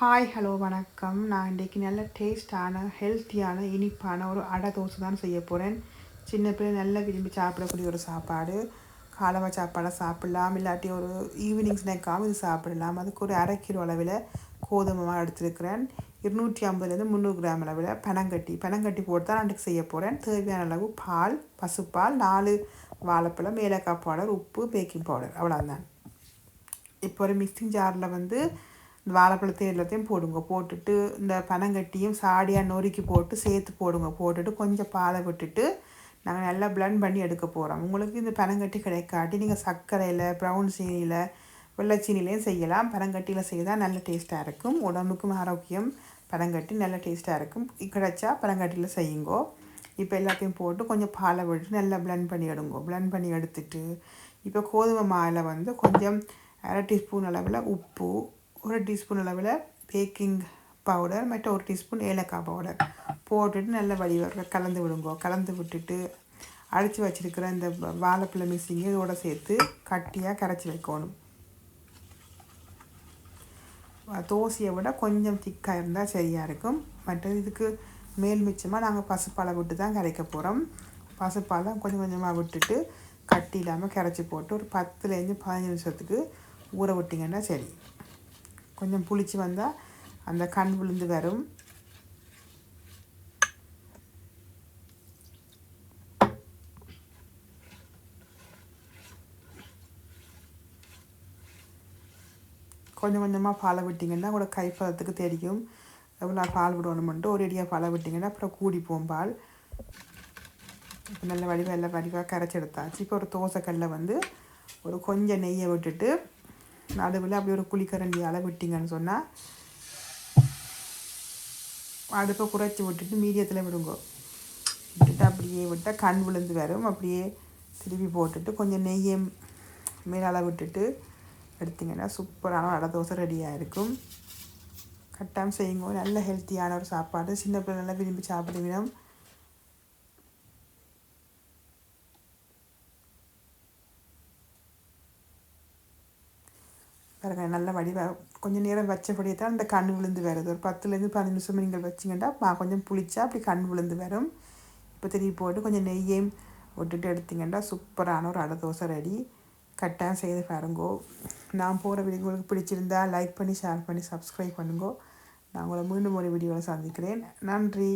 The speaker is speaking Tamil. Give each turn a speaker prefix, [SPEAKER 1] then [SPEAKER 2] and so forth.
[SPEAKER 1] ஹாய் ஹலோ வணக்கம். நான் இன்றைக்கி நல்ல டேஸ்டான ஹெல்த்தியான இனிப்பான ஒரு அடை தோசை தான் செய்ய போகிறேன் சின்ன பிள்ளை நல்லா விரும்பி சாப்பிடக்கூடிய ஒரு சாப்பாடு. காலவா சாப்பாடை சாப்பிடலாம். இல்லாட்டி ஒரு ஈவினிங் ஸ்நாக்காகவும் இது சாப்பிடலாம். அதுக்கு ஒரு அரை கிலோ அளவில் கோதுமை எடுத்துருக்கிறேன். இருநூற்றி ஐம்பதுலேருந்து முந்நூறு கிராம் அளவில் பனங்கட்டி. பனங்கட்டி போட்டு தான் நான் செய்ய போகிறேன் தேவையான அளவு பால் பசுப்பால் நாலு வாழைப்பழம் ஏலக்காய் பவுடர் உப்பு பேக்கிங் பவுடர் அவ்வளோதான் இப்போ ஒரு மிக்சிங் ஜாரில் வந்து இந்த வாழைப்பழத்தை எல்லாத்தையும் போடுங்க. போட்டுட்டு இந்த பனங்கட்டியும் சாடியாக நொறுக்கி போட்டு சேர்த்து போடுங்க. போட்டுட்டு கொஞ்சம் பாலை விட்டுட்டு நாங்கள் நல்லா பிளண்ட் பண்ணி எடுக்க போகிறோம் உங்களுக்கு இந்த பனங்கட்டி கிடைக்காட்டி நீங்கள் சர்க்கரையில் ப்ரௌன் சீனியில் வெள்ளைச்சீனிலையும் செய்யலாம். பனங்கட்டியில் செய்தால் நல்ல டேஸ்ட்டாக இருக்கும். உடம்புக்கும் ஆரோக்கியம் பனங்கட்டி நல்ல டேஸ்ட்டாக இருக்கும். கிடைச்சா பனங்கட்டியில் செய்யுங்கோ. இப்போ எல்லாத்தையும் போட்டு கொஞ்சம் பாலை விட்டு நல்லா பிளண்ட் பண்ணி எடுங்கோ. பிளண்ட் பண்ணி எடுத்துட்டு இப்போ கோதுமை மாவில் வந்து கொஞ்சம் அரை டீஸ்பூன் அளவில் உப்பு ஒரு டீஸ்பூன் அளவில் பேக்கிங் பவுடர் மற்ற ஒரு டீஸ்பூன் ஏலக்காய் பவுடர் போட்டுட்டு நல்ல வடிவ கலந்து விடுங்கோ. கலந்து விட்டுட்டு அடித்து வச்சுருக்கிற இந்த வாழைப்பழ மிக்சிங்க இதோட சேர்த்து கட்டியாக கரைச்சி வைக்கணும். தோசையை விட கொஞ்சம் திக்காக இருந்தால் சரியாக இருக்கும். மற்ற இதுக்கு மேல் மிச்சமாக நாங்கள் பசுப்பாலை விட்டு தான் கரைக்க போகிறோம் பசுப்பாலை கொஞ்சம் கொஞ்சமாக விட்டுட்டு கட்டி இல்லாமல் கரைச்சி போட்டு ஒரு பத்துலேருந்து பதினஞ்சு நிமிஷத்துக்கு ஊற விட்டிங்கன்னா சரி. கொஞ்சம் புளிச்சு வந்தால் அந்த கண் விழுந்து வரும். கொஞ்சம் கொஞ்சமாக பாலை விட்டிங்கன்னா கூட கைப்பதத்துக்கு தெரியும். எவ்வளோ பால் விடணுமென்ட்டு ஒரு அடியாக பாலை விட்டிங்கன்னா அப்புறம் கூடி போகும் பால். இப்போ நல்ல வடிவாக எல்லாம் வடிவாக கரைச்சி எடுத்தாச்சு. இப்போ ஒரு தோசைக்கல்ல வந்து ஒரு கொஞ்சம் நெய்யை விட்டுட்டு நடுவில் அப்படி ஒரு குழிக்கரண்டியால் விட்டிங்கன்னு சொன்னால் அடுப்பை குறைச்சி விட்டுட்டு மீடியத்தில் விடுங்க. விட்டுட்டு அப்படியே விட்டால் கண் விழுந்து வரும். அப்படியே திருப்பி போட்டுட்டு கொஞ்சம் நெய்யை மேலால் விட்டுட்டு எடுத்திங்கன்னா சூப்பரான அடை தோசை ரெடியாக இருக்கும். கட்டாயம் செய்யுங்க. நல்ல ஹெல்த்தியான ஒரு சாப்பாடு. சின்ன பிள்ளை நல்லா விரும்பி சாப்பிடுவீங்க பாருங்க நல்ல வடிவாக கொஞ்சம் நேரம் வச்சபடியே தான் அந்த கண் விழுந்து வருது ஒரு பத்துலேருந்து பதினஞ்சு நிமிஷம் நீங்கள் வச்சிங்கன்னா கொஞ்சம் புளிச்சா அப்படி கண் விழுந்து வரும். இப்போ திருப்பி போட்டு கொஞ்சம் நெய்யையும் விட்டுட்டு எடுத்திங்கன்னா சூப்பரான ஒரு அடை தோசை ரெடி. கட்டாயம் செய்து பாருங்கோ. நான் போகிற வீடியோ உங்களுக்கு பிடிச்சிருந்தா லைக் பண்ணி ஷேர் பண்ணி சப்ஸ்கிரைப் பண்ணுங்கோ. நான் உங்களை மீண்டும் ஒரு வீடியோவில் சந்திக்கிறேன். நன்றி.